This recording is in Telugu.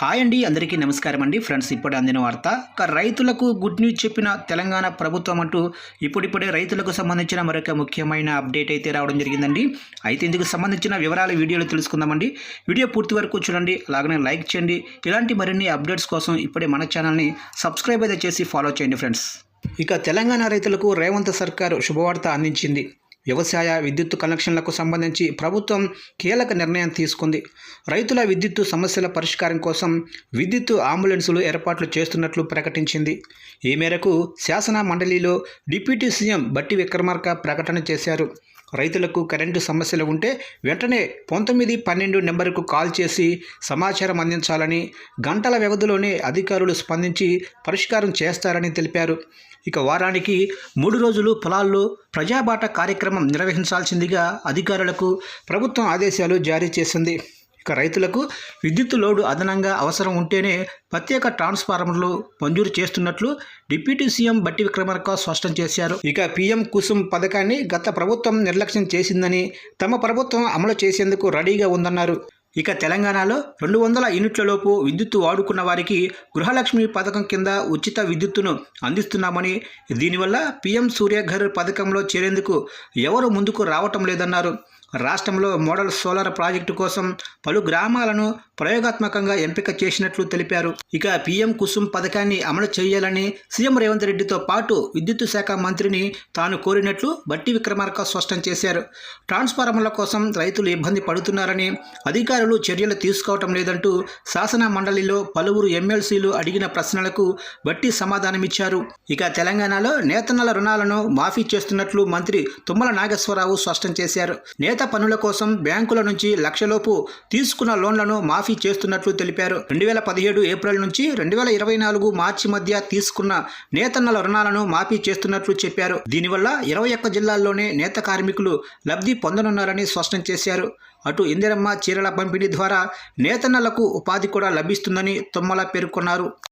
హాయ్ అండి అందరికీ నమస్కారం అండి. ఫ్రెండ్స్ ఇప్పుడు అందిన వార్త ఇక రైతులకు గుడ్ న్యూస్ చెప్పిన తెలంగాణ ప్రభుత్వం అంటూ ఇప్పుడిప్పుడే రైతులకు సంబంధించిన మరొక ముఖ్యమైన అప్డేట్ అయితే రావడం జరిగిందండి. అయితే ఇందుకు సంబంధించిన వివరాలు వీడియోలో తెలుసుకుందామండి. వీడియో పూర్తి వరకు చూడండి అలాగనే లైక్ చేయండి. ఇలాంటి మరిన్ని అప్డేట్స్ కోసం ఇప్పుడే మన ఛానల్ని సబ్స్క్రైబ్ అయితే చేసి ఫాలో చేయండి ఫ్రెండ్స్. ఇక తెలంగాణ రైతులకు రేవంత్ సర్కారు శుభవార్త అందించింది. వ్యవసాయ విద్యుత్ కనెక్షన్లకు సంబంధించి ప్రభుత్వం కీలక నిర్ణయం తీసుకుంది. రైతుల విద్యుత్తు సమస్యల పరిష్కారం కోసం విద్యుత్తు అంబులెన్సులు ఏర్పాట్లు చేస్తున్నట్లు ప్రకటించింది. ఈ మేరకు శాసన మండలిలో డిప్యూటీ సీఎం బట్టి విక్రమార్క ప్రకటన చేశారు. రైతులకు కరెంటు సమస్యలు ఉంటే వెంటనే పంతొమ్మిది పన్నెండు నెంబర్కు కాల్ చేసి సమాచారం అందించాలని గంటల వ్యవధిలోనే అధికారులు స్పందించి పరిష్కారం చేస్తారని తెలిపారు. ఇక వారానికి మూడు రోజులు పొలాల్లో ప్రజాబాట కార్యక్రమం నిర్వహించాల్సిందిగా అధికారులకు ప్రభుత్వం ఆదేశాలు జారీ చేసింది. ఇక రైతులకు విద్యుత్ లోడు అదనంగా అవసరం ఉంటేనే ప్రత్యేక ట్రాన్స్ఫార్మర్లు మంజూరు చేస్తున్నట్లు డిప్యూటీ సీఎం బట్టి విక్రమార్క స్పష్టం చేశారు. ఇక పీఎం కుసుమ్ పథకాన్ని గత ప్రభుత్వం నిర్లక్ష్యం చేసిందని తమ ప్రభుత్వం అమలు చేసేందుకు రెడీగా ఉందన్నారు. ఇక తెలంగాణలో రెండు వందల యూనిట్లలోపు విద్యుత్తు వాడుకున్న వారికి గృహలక్ష్మి పథకం కింద ఉచిత విద్యుత్తును అందిస్తున్నామని దీనివల్ల పీఎం సూర్యఘర్ పథకంలో చేరేందుకు ఎవరు ముందుకు రావటం లేదన్నారు. రాష్ట్రంలో మోడల్ సోలార్ ప్రాజెక్టు కోసం పలు గ్రామాలను ప్రయోగాత్మకంగా ఎంపిక చేసినట్లు తెలిపారు. ఇక పీఎం కుసుమ్ పథకాన్ని అమలు చేయాలని సీఎం రేవంత్ రెడ్డితో పాటు విద్యుత్ శాఖ మంత్రిని తాను కోరినట్లు బట్టి విక్రమార్క స్పష్టం చేశారు. ట్రాన్స్ఫార్మర్ల కోసం రైతులు ఇబ్బంది పడుతున్నారని అధికారులు చర్యలు తీసుకోవటం లేదంటూ శాసన మండలిలో పలువురు ఎమ్మెల్సీలు అడిగిన ప్రశ్నలకు బట్టి సమాధానమిచ్చారు. ఇక తెలంగాణలో నేతన్నల రుణాలను మాఫీ చేస్తున్నట్లు మంత్రి తుమ్మల నాగేశ్వరరావు స్పష్టం చేశారు. నేత పనుల కోసం బ్యాంకుల నుంచి లక్షలోపు తీసుకున్న లోన్లను మాఫీ చేస్తున్నట్లు తెలిపారు. రెండు వేల పదిహేడు ఏప్రిల్ నుంచి రెండు వేల ఇరవై నాలుగు మార్చి మధ్య తీసుకున్న నేతన్నల రుణాలను మాఫీ చేస్తున్నట్లు చెప్పారు. దీనివల్ల ఇరవై ఒక్క జిల్లాల్లోనే నేత కార్మికులు లబ్ధి పొందనున్నారని స్పష్టం చేశారు. అటు ఇందిరమ్మ చీరల పంపిణీ ద్వారా నేతన్నలకు ఉపాధి కూడా లభిస్తుందని తుమ్మల పేర్కొన్నారు.